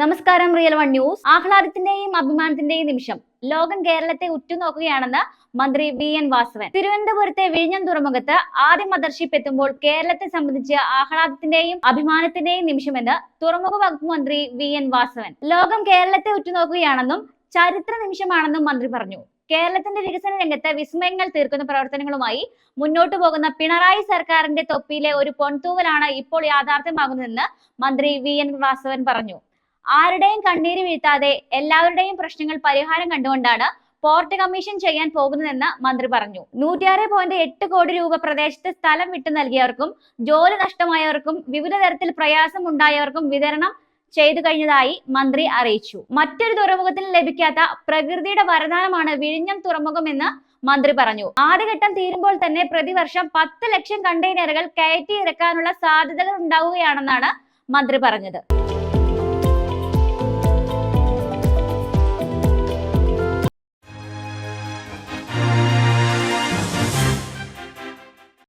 നമസ്കാരം real one news. ആഹ്ലാദത്തിന്റെയും അഭിമാനത്തിന്റെയും നിമിഷം ലോകം കേരളത്തെ ഉറ്റുനോക്കുകയാണെന്ന് മന്ത്രി വി എൻ വാസവൻ. തിരുവനന്തപുരത്തെ വിഴിഞ്ഞം തുറമുഖത്ത് ആദ്യ മദർഷിപ്പ് എത്തുമ്പോൾ കേരളത്തെ സംബന്ധിച്ച് ആഹ്ലാദത്തിന്റെയും അഭിമാനത്തിന്റെയും നിമിഷമെന്ന് തുറമുഖ വകുപ്പ് മന്ത്രി വി എൻ വാസവൻ. ലോകം കേരളത്തെ ഉറ്റുനോക്കുകയാണെന്നും ചരിത്ര നിമിഷമാണെന്നും മന്ത്രി പറഞ്ഞു. കേരളത്തിന്റെ വികസന രംഗത്ത് വിസ്മയങ്ങൾ തീർക്കുന്ന പ്രവർത്തനങ്ങളുമായി മുന്നോട്ടു പോകുന്ന പിണറായി സർക്കാരിന്റെ തൊപ്പിയിലെ ഒരു പൊൻതൂവലാണ് ഇപ്പോൾ യാഥാർത്ഥ്യമാകുന്നതെന്ന് മന്ത്രി വി എൻ വാസവൻ പറഞ്ഞു. ആരുടെയും കണ്ണീര് വീഴ്ത്താതെ എല്ലാവരുടെയും പ്രശ്നങ്ങൾ പരിഹാരം കണ്ടുകൊണ്ടാണ് പോർട്ട് കമ്മീഷൻ ചെയ്യാൻ പോകുന്നതെന്ന് മന്ത്രി പറഞ്ഞു. നൂറ്റിയാറ് പോയിന്റ് എട്ട് കോടി രൂപ പ്രദേശത്ത് സ്ഥലം വിട്ടു നൽകിയവർക്കും ജോലി നഷ്ടമായവർക്കും വിവിധ തരത്തിൽ പ്രയാസം ഉണ്ടായവർക്കും വിതരണം ചെയ്തു കഴിഞ്ഞതായി മന്ത്രി അറിയിച്ചു. മറ്റൊരു തുറമുഖത്തിന് ലഭിക്കാത്ത പ്രകൃതിയുടെ വരദാനമാണ് വിഴിഞ്ഞം തുറമുഖം എന്ന് മന്ത്രി പറഞ്ഞു. ആദ്യഘട്ടം തീരുമ്പോൾ തന്നെ പ്രതിവർഷം പത്ത് ലക്ഷം കണ്ടെയ്നറുകൾ കയറ്റി ഇറക്കാനുള്ള സാധ്യതകൾ ഉണ്ടാവുകയാണെന്നാണ് മന്ത്രി പറഞ്ഞത്.